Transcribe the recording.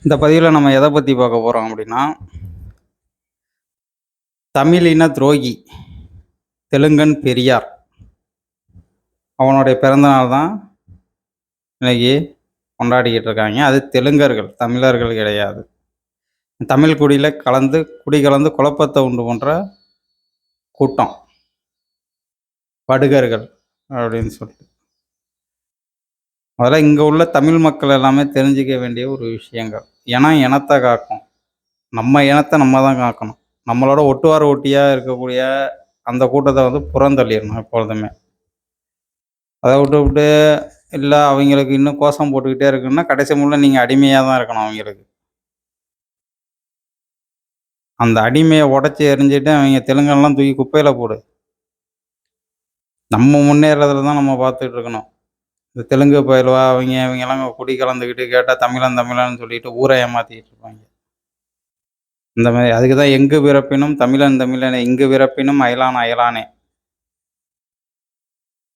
இந்த பதிவில் நம்ம எதை பற்றி பார்க்க போகிறோம் அப்படின்னா தமிழின துரோகி தெலுங்கன் பெரியார். அவனுடைய பிறந்தநாள் தான் இன்னைக்கு கொண்டாடிக்கிட்டு இருக்காங்க. அது தெலுங்கர்கள் தமிழர்கள் கிடையாது. தமிழ் குடியில் கலந்து குடி கலந்து குழப்பத்தை உண்டு பண்ணுற கூட்டம் படுகர்கள் அப்படின்னு சொல்லிட்டு. அதெல்லாம் இங்கே உள்ள தமிழ் மக்கள் எல்லாமே தெரிஞ்சுக்க வேண்டிய ஒரு விஷயங்கள். ஏன்னா இனத்தை காக்கும். நம்ம இனத்தை நம்ம தான் காக்கணும். நம்மளோட ஒட்டுவார ஒட்டியாக இருக்கக்கூடிய அந்த கூட்டத்தை வந்து புறந்தள்ளிடணும் எப்பொழுதுமே. அதை விட்டு விட்டு இல்லை அவங்களுக்கு இன்னும் கோஷம் போட்டுக்கிட்டே இருக்குன்னா கடைசி முள்ள நீங்கள் அடிமையாக தான் இருக்கணும் அவங்களுக்கு. அந்த அடிமையை உடச்சி எரிஞ்சிட்டு அவங்க தெலுங்கெல்லாம் தூக்கி குப்பையில் போடு. நம்ம முன்னேறதுல தான் நம்ம பார்த்துட்டு இருக்கணும். இந்த தெலுங்கு பயிலுவா அவங்க இவங்கெல்லாம் குடி கலந்துக்கிட்டு கேட்டால் தமிழன் தமிழன் சொல்லிட்டு ஊரை ஏமாற்றிக்கிட்டு இருப்பாங்க. இந்த மாதிரி அதுக்கு தான் எங்கு பிறப்பினும் தமிழன் தமிழனே எங்கு பிறப்பினும் அயலான் அயலானே.